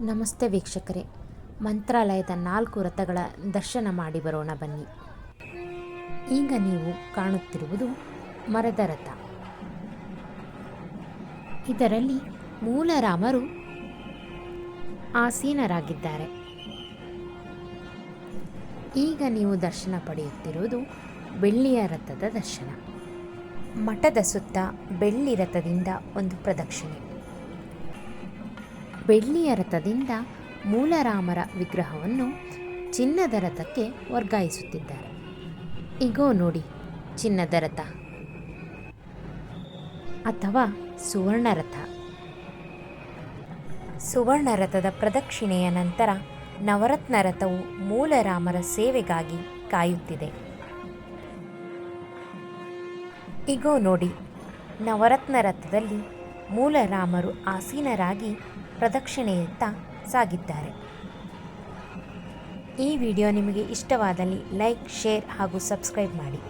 ನಮಸ್ತೆ ವೀಕ್ಷಕರೇ. ಮಂತ್ರಾಲಯದ ನಾಲ್ಕು ರಥಗಳ ದರ್ಶನ ಮಾಡಿ ಬರೋಣ ಬನ್ನಿ. ಈಗ ನೀವು ಕಾಣುತ್ತಿರುವುದು ಮರದ ರಥ. ಇದರಲ್ಲಿ ಮೂಲರಾಮರು ಆಸೀನರಾಗಿದ್ದಾರೆ. ಈಗ ನೀವು ದರ್ಶನ ಪಡೆಯುತ್ತಿರುವುದು ಬೆಳ್ಳಿಯ ರಥದ ದರ್ಶನ. ಮಠದ ಸುತ್ತ ಬೆಳ್ಳಿ ರಥದಿಂದ ಒಂದು ಪ್ರದಕ್ಷಿಣೆ. ಬೆಳ್ಳಿಯ ರಥದಿಂದ ಮೂಲರಾಮರ ವಿಗ್ರಹವನ್ನು ಚಿನ್ನದ ರಥಕ್ಕೆ ವರ್ಗಾಯಿಸುತ್ತಿದ್ದಾರೆ. ಇಗೋ ನೋಡಿ, ಚಿನ್ನದ ರಥ. ಅಥವಾ ಸುವರ್ಣ ರಥ. ಪ್ರದಕ್ಷಿಣೆಯ ನಂತರ ನವರತ್ನ ರಥವು ಮೂಲರಾಮರ ಸೇವೆಗಾಗಿ ಕಾಯುತ್ತಿದೆ. ಇಗೋ ನೋಡಿ, ನವರತ್ನ ರಥದಲ್ಲಿ ಮೂಲರಾಮರು ಆಸೀನರಾಗಿ ಪ್ರದಕ್ಷಿಣೆಯತ್ತ ಸಾಗಿದ್ದಾರೆ. ಈ ವಿಡಿಯೋ ನಿಮಗೆ ಇಷ್ಟವಾದಲ್ಲಿ ಲೈಕ್ ಶೇರ್ ಹಾಗೂ ಸಬ್ಸ್ಕ್ರೈಬ್ ಮಾಡಿ.